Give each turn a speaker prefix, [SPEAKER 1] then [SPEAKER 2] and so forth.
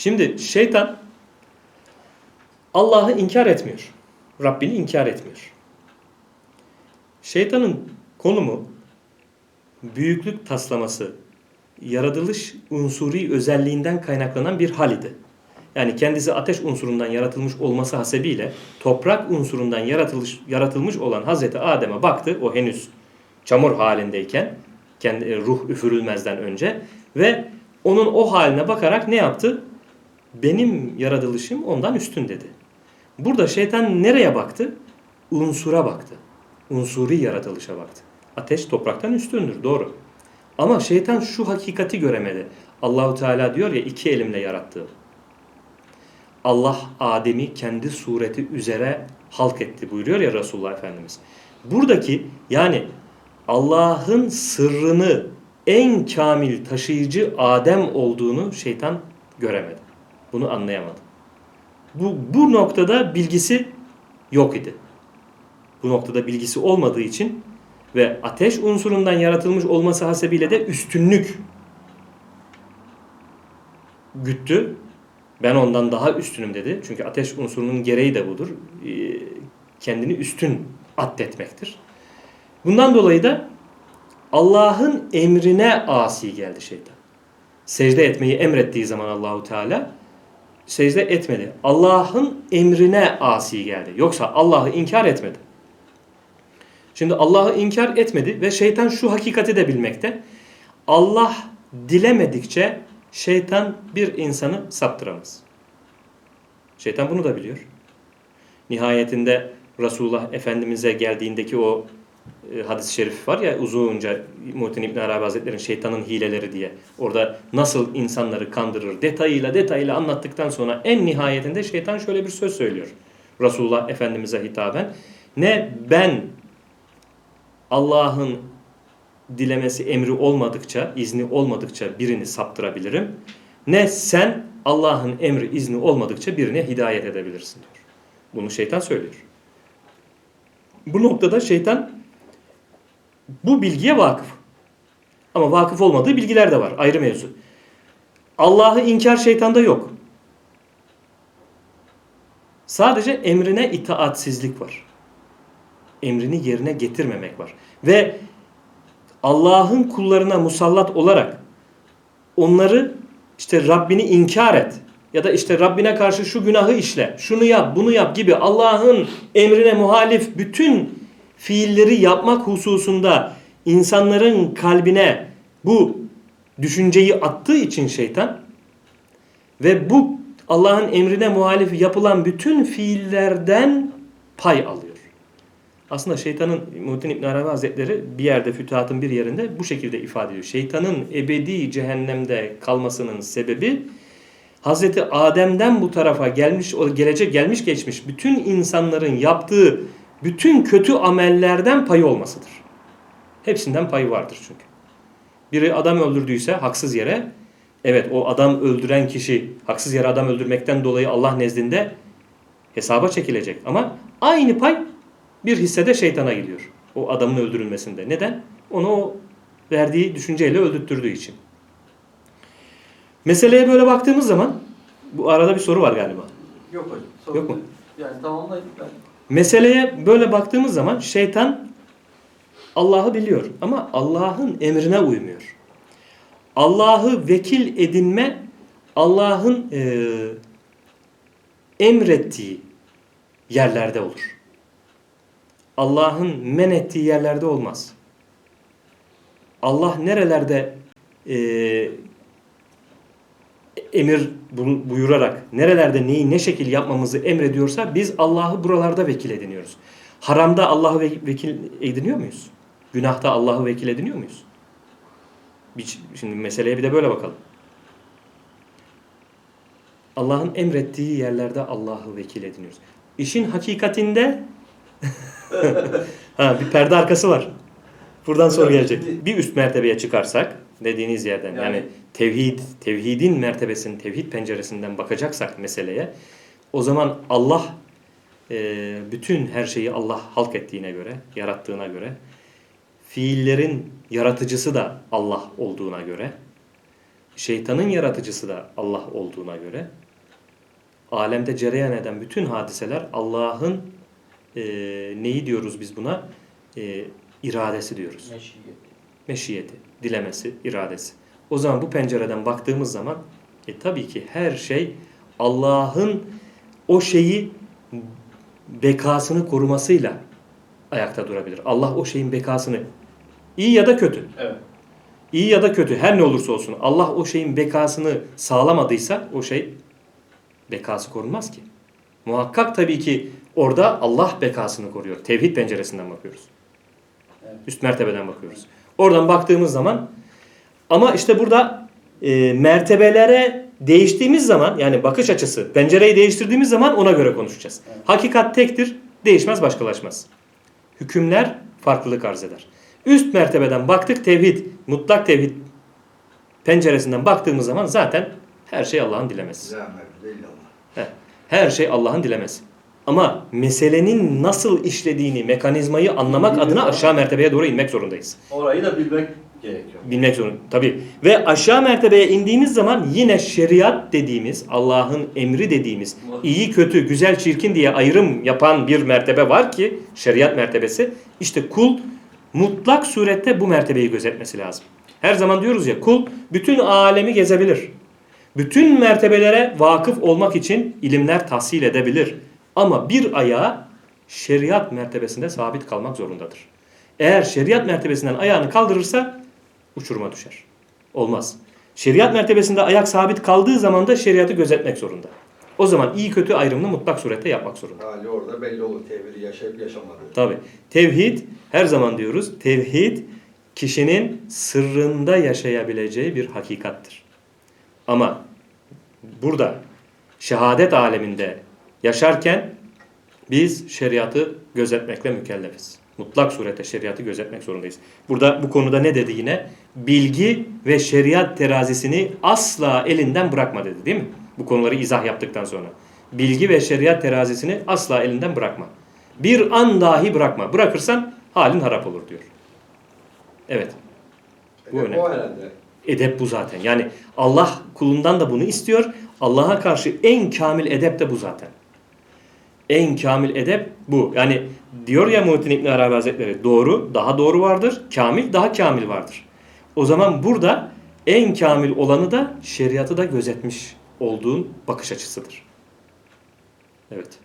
[SPEAKER 1] Şimdi şeytan Allah'ı inkar etmiyor. Rabbini inkar etmiyor. Şeytanın konumu büyüklük taslaması, yaratılış unsuri özelliğinden kaynaklanan bir hal idi. Yani kendisi ateş unsurundan yaratılmış olması hasebiyle toprak unsurundan yaratılmış, yaratılmış olan Hazreti Adem'e baktı. O henüz çamur halindeyken, kendi e, ruh üfürülmezden önce ve onun o haline bakarak ne yaptı? Benim yaratılışım ondan üstün dedi. Burada şeytan nereye baktı? Unsura baktı. Unsuri yaratılışa baktı. Ateş topraktan üstündür doğru. Ama şeytan şu hakikati göremedi. Allahu Teala diyor ya iki elimle yarattığım. Allah Adem'i kendi sureti üzere halk etti buyuruyor ya Resulullah Efendimiz. Buradaki yani Allah'ın sırrını en kamil taşıyıcı Adem olduğunu şeytan göremedi. Bunu anlayamadı. Bu, bu noktada bilgisi yok idi. Bu noktada bilgisi olmadığı için ve ateş unsurundan yaratılmış olması hasebiyle de üstünlük güttü. Ben ondan daha üstünüm dedi. Çünkü ateş unsurunun gereği de budur. Ee, kendini üstün addetmektir. Bundan dolayı da Allah'ın emrine asi geldi şeytan. Secde etmeyi emrettiği zaman Allahu Teala secde etmedi. Allah'ın emrine asi geldi. Yoksa Allah'ı inkar etmedi. Şimdi Allah'ı inkar etmedi ve şeytan şu hakikati de bilmekte. Allah dilemedikçe şeytan bir insanı saptıramaz. Şeytan bunu da biliyor. Nihayetinde Resulullah Efendimiz'e geldiğindeki o hadis-i şerif var ya uzunca Muhittin İbn Arabi Hazretleri'nin şeytanın hileleri diye. Orada nasıl insanları kandırır detayıyla detayıyla anlattıktan sonra en nihayetinde şeytan şöyle bir söz söylüyor. Resulullah Efendimiz'e hitaben. Ne ben Allah'ın dilemesi emri olmadıkça, izni olmadıkça birini saptırabilirim. Ne sen Allah'ın emri izni olmadıkça birine hidayet edebilirsin diyor. Bunu şeytan söylüyor. Bu noktada şeytan bu bilgiye vakıf. Ama vakıf olmadığı bilgiler de var. Ayrı mevzu. Allah'ı inkar şeytanda yok. Sadece emrine itaatsizlik var. Emrini yerine getirmemek var. Ve Allah'ın kullarına musallat olarak onları işte Rabbini inkar et ya da işte Rabbine karşı şu günahı işle, şunu yap, bunu yap gibi Allah'ın emrine muhalif bütün fiilleri yapmak hususunda insanların kalbine bu düşünceyi attığı için şeytan ve bu Allah'ın emrine muhalif yapılan bütün fiillerden pay alıyor. Aslında şeytanın Muhittin İbn Arabi Hazretleri bir yerde fütuhatın bir yerinde bu şekilde ifade ediyor. Şeytanın ebedi cehennemde kalmasının sebebi Hazreti Adem'den bu tarafa gelmiş, gelecek gelmiş geçmiş bütün insanların yaptığı bütün kötü amellerden payı olmasıdır. Hepsinden payı vardır çünkü. Biri adam öldürdüyse haksız yere, evet o adam öldüren kişi haksız yere adam öldürmekten dolayı Allah nezdinde hesaba çekilecek. Ama aynı pay bir hissede şeytana gidiyor. O adamın öldürülmesinde. Neden? Onu o verdiği düşünceyle öldürttürdüğü için. Meseleye böyle baktığımız zaman bu arada bir soru var galiba.
[SPEAKER 2] Yok hocam.
[SPEAKER 1] Yok mu?
[SPEAKER 2] Yani tamamlayın ben.
[SPEAKER 1] Meseleye böyle baktığımız zaman şeytan Allah'ı biliyor ama Allah'ın emrine uymuyor. Allah'ı vekil edinme Allah'ın e, emrettiği yerlerde olur. Allah'ın men ettiği yerlerde olmaz. Allah nerelerde e, emir buyurarak, nerelerde neyi ne şekil yapmamızı emrediyorsa biz Allah'ı buralarda vekil ediniyoruz. Haramda Allah'ı vekil ediniyor muyuz? Günahta Allah'ı vekil ediniyor muyuz? Şimdi meseleye bir de böyle bakalım. Allah'ın emrettiği yerlerde Allah'ı vekil ediniyoruz. İşin hakikatinde ha, bir perde arkası var. Buradan soru gelecek. Bir üst mertebeye çıkarsak dediğiniz yerden yani, yani tevhid, tevhidin mertebesinin, tevhid penceresinden bakacaksak meseleye o zaman Allah e, bütün her şeyi Allah halk ettiğine göre, yarattığına göre fiillerin yaratıcısı da Allah olduğuna göre şeytanın yaratıcısı da Allah olduğuna göre alemde cereyan eden bütün hadiseler Allah'ın e, neyi diyoruz biz buna? E, iradesi diyoruz.
[SPEAKER 2] Meşiyet.
[SPEAKER 1] Meşiyeti, dilemesi, iradesi. O zaman bu pencereden baktığımız zaman e, tabii ki her şey Allah'ın o şeyi bekasını korumasıyla ayakta durabilir. Allah o şeyin bekasını iyi ya da kötü,
[SPEAKER 2] Evet.
[SPEAKER 1] iyi ya da kötü her ne olursa olsun Allah o şeyin bekasını sağlamadıysa o şey bekası korunmaz ki. Muhakkak tabii ki orada Allah bekasını koruyor. Tevhid penceresinden bakıyoruz.
[SPEAKER 2] Evet.
[SPEAKER 1] Üst mertebeden bakıyoruz. Oradan baktığımız zaman ama işte burada e, mertebelere değiştiğimiz zaman yani bakış açısı pencereyi değiştirdiğimiz zaman ona göre konuşacağız.
[SPEAKER 2] Evet.
[SPEAKER 1] Hakikat tektir, değişmez başkalaşmaz. Hükümler farklılık arz eder. Üst mertebeden baktık tevhid, mutlak tevhid penceresinden baktığımız zaman zaten her şey Allah'ın dilemesi. Her şey Allah'ın dilemesi. Ama meselenin nasıl işlediğini, mekanizmayı anlamak adına aşağı mertebeye doğru inmek zorundayız.
[SPEAKER 2] Orayı da bilmek gerekiyor.
[SPEAKER 1] Bilmek zorunda. Tabii. Ve aşağı mertebeye indiğimiz zaman yine şeriat dediğimiz, Allah'ın emri dediğimiz, iyi kötü, güzel çirkin diye ayrım yapan bir mertebe var ki, şeriat mertebesi. İşte kul mutlak surette bu mertebeyi gözetmesi lazım. Her zaman diyoruz ya kul bütün alemi gezebilir. Bütün mertebelere vakıf olmak için ilimler tahsil edebilir. Ama bir ayağı şeriat mertebesinde sabit kalmak zorundadır. Eğer şeriat mertebesinden ayağını kaldırırsa uçuruma düşer. Olmaz. Şeriat mertebesinde ayak sabit kaldığı zaman da şeriatı gözetmek zorunda. O zaman iyi kötü ayrımını mutlak surette yapmak zorunda.
[SPEAKER 3] Hali orada belli olur tevhidi yaşayıp yaşamadığı.
[SPEAKER 1] Tabi. Tevhid her zaman diyoruz. Tevhid kişinin sırrında yaşayabileceği bir hakikattir. Ama burada şehadet aleminde yaşarken biz şeriatı gözetmekle mükellefiz. Mutlak surette şeriatı gözetmek zorundayız. Burada bu konuda ne dedi yine? Bilgi ve şeriat terazisini asla elinden bırakma dedi değil mi? Bu konuları izah yaptıktan sonra. Bilgi ve şeriat terazisini asla elinden bırakma. Bir an dahi bırakma. Bırakırsan halin harap olur diyor. Evet. Bu
[SPEAKER 3] Bu
[SPEAKER 1] önemli.
[SPEAKER 3] O herhalde.
[SPEAKER 1] Edep bu zaten. Yani Allah kulundan da bunu istiyor. Allah'a karşı en kamil edep de bu zaten. En kamil edep bu. Yani diyor ya Muhittin İbn Arabi Hazretleri doğru, daha doğru vardır. Kamil, daha kamil vardır. O zaman burada en kamil olanı da şeriatı da gözetmiş olduğun bakış açısıdır. Evet.